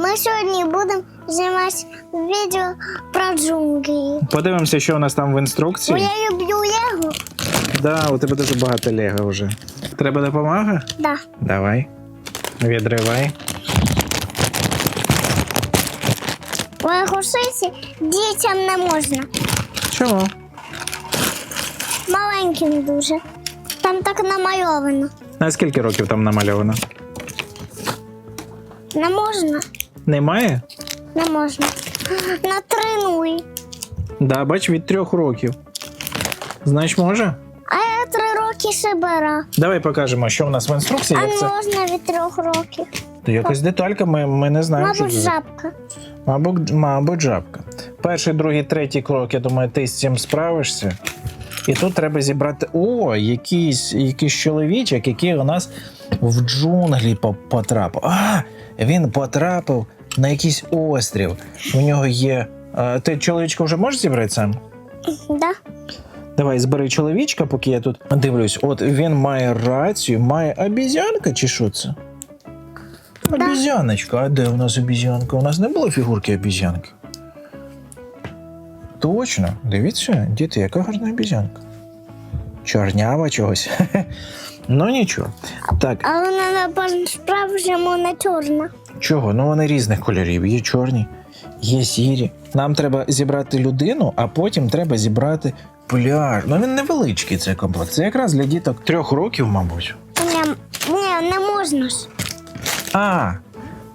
Ми сьогодні будемо знімати відео про джунглі. Подивимося, що у нас там в Бо інструкції. я люблю Лего. Да, у тебе дуже багато лего вже. Треба допомога? Да. Давай. Відривай. У Егошиці дітям не можна. Чому? Маленьким дуже. Там так намальовано. На скільки років там намальовано? Не можна. Немає? Не можна. Натренуй. Да, бач, від трьох років. Знаєш, може? А я три роки шибера. Давай покажемо, що в нас в інструкції. А Як це? можна від трьох років. То якась деталька, ми, ми не знаємо. Мабуть, що це. жабка. Мабуть, мабуть, жабка. Перший, другий, третій крок, я думаю, ти з цим справишся. І тут треба зібрати. О, якийсь, якийсь чоловічок, який у нас в джунглі потрапив. А, він потрапив на якийсь острів. У нього є. А, ти чоловічка вже можеш зібрати сам? Да? Давай, збери чоловічка, поки я тут дивлюсь. От він має рацію, має обізянка чи що це? Обізяночка. А де у нас обізянка? У нас не було фігурки обізянки. Точно, дивіться, діти, яка гарна обізянка. Чорнява чогось. ну нічого. Так, Але вона по-справжньому не чорна. чого? Ну вони різних кольорів. Є чорні, є сірі. Нам треба зібрати людину, а потім треба зібрати пляж. Ну він невеличкий цей комплект. Це якраз для діток трьох років, мабуть. Ні, ні, не можна ж. А,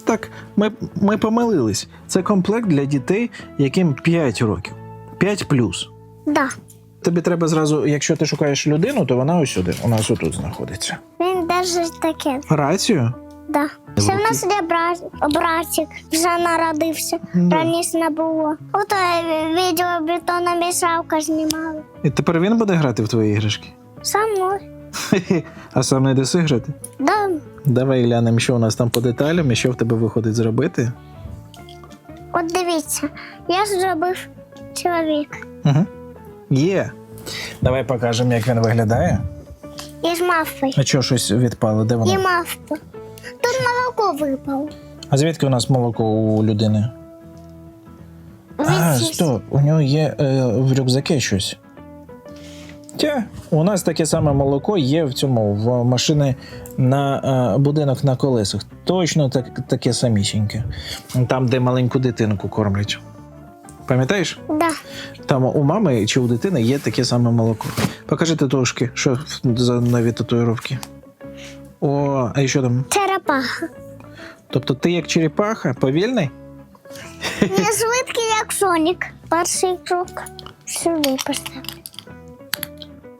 так, ми, ми помилились. Це комплект для дітей, яким 5 років. 5 плюс. Да. Тобі треба зразу, якщо ти шукаєш людину, то вона ось сюди. У нас отут знаходиться. Він держить таке. Рацію? Да. Ще в нас є брат, братик, вже народився. Да. Раніше не було. Ото е, відео бетонна мішалка знімали. І тепер він буде грати в твої іграшки. Со мною. А сам не йдеси грати? Да. Давай глянемо, що у нас там по деталям і що в тебе виходить зробити. От дивіться, я зробив чоловік. Угу. Є. Давай покажемо, як він виглядає. І з мавпою. А що щось відпало? Де І воно? мавпа. Тут молоко випало. А звідки у нас молоко у людини? А, стоп, у нього є е, в рюкзакі щось. Тя, у нас таке саме молоко є в цьому в машини на е, будинок на колесах. Точно так, таке самісіньке. Там, де маленьку дитинку кормлять. Пам'ятаєш? Да. Там у мами чи у дитини є таке саме молоко. Покажи татушки, що за нові татуїровки. О, а що там? Черепаха. Тобто ти як черепаха, повільний? Не швидкий, як Сонік. Перший крок сюди поставив.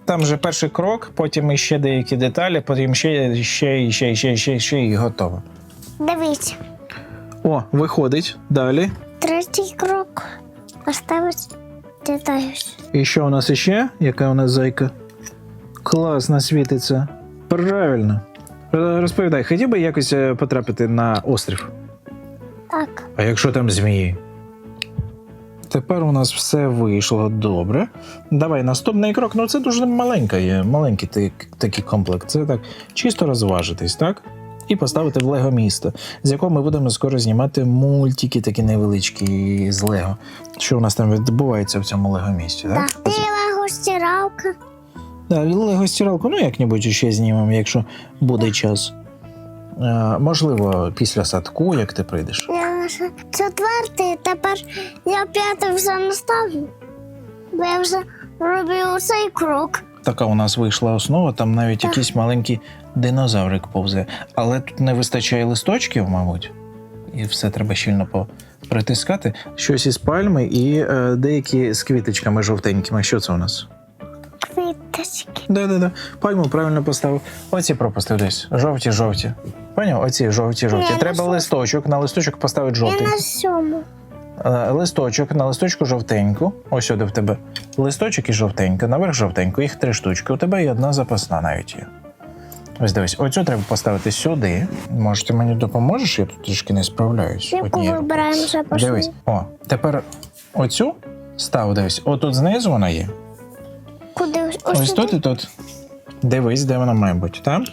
Там вже перший крок, потім іще деякі деталі, потім ще, ще, ще, ще, ще, ще і готово. Дивіться. О, виходить. Далі. Третій крок поставить детаюсь. І що у нас іще? Яка у нас зайка? Класно світиться. Правильно. Е, Розповідай, хотів би якось е, потрапити на острів. Так. А якщо там змії? Тепер у нас все вийшло добре. Давай наступний крок. Ну це дуже маленька є, маленький такий комплект. Це так чисто розважитись, так? І поставити в Лего місто, з якого ми будемо скоро знімати мультики такі невеличкі з Лего. Що у нас там відбувається в цьому Лего місті, так? Так. І лего стиралка. Да, Лего стиралку, ну як-небудь ще знімемо, якщо буде час. Е, можливо, після садку, як ти прийдеш. Я вже четвертий, тепер я п'ятий вже не ставлю. Бо я вже роблю цей крок. Така у нас вийшла основа, там навіть Так. якийсь маленький динозаврик повзе. Але тут не вистачає листочків, мабуть. І все треба щільно по- притискати. Щось із пальми і е, деякі з квіточками жовтенькими. Що це у нас? Квіточки. Да-да-да. Пальму правильно поставив. Оці пропустив десь. Жовті, жовті. Поняв? Оці жовті, жовті. Треба листочок, на листочок поставити Я жовтий. на сьому. Е, Листочок, на листочку жовтеньку. Ось сюди в тебе. Листочок і жовтенька, наверх жовтеньку. Їх три штучки. У тебе і одна запасна навіть є. Ось дивись, оцю треба поставити сюди. Може, ти мені допоможеш? Я тут трішки не справляюсь. Яку вибираємо вже. Дивись, о, тепер оцю став, дивись. Отут знизу вона є. Куди? Ось сюди? тут і тут. Дивись, де вона має бути, там?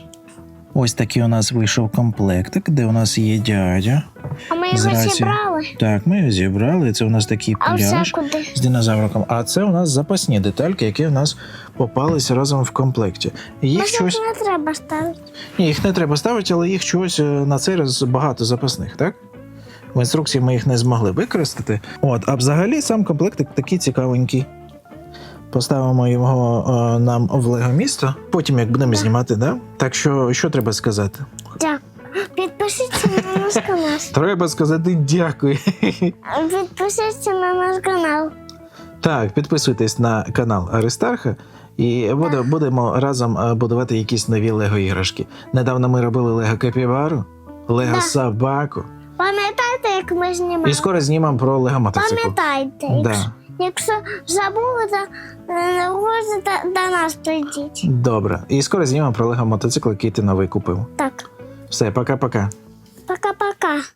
Ось такий у нас вийшов комплектик, де у нас є дядя. А ми його зібрали. Так, ми зібрали. Це у нас такий А все пляж куди? з динозавриком. А це у нас запасні детальки, які у нас попалися разом в комплекті. Їх Може, щось не треба ставити. Ні, їх не треба ставити, але їх чогось е, на цей раз багато запасних, так? В інструкції ми їх не змогли використати. От, а взагалі сам комплектик такий цікавенький. Поставимо його е, нам в Лего місто, потім як будемо Так. знімати, да? Так що, що треба сказати? Дякую. Підпишіться на наш канал. Треба сказати дякую. Підпишіться на наш канал. Так, підписуйтесь на канал Аристарха. І буде, будемо разом е, будувати якісь нові Лего іграшки. Недавно ми робили Лего Капівару, Лего Да. собаку. Пам'ятаєте, як ми знімали? І скоро знімемо про Лего мотоцикл. Пам'ятайте, Да. якщо, якщо забули, то е, можете до нас прийдіть. Добре. І скоро знімемо про Лего мотоцикл, який ти новий купив. Так, Все, пока-пока. Пока-пока.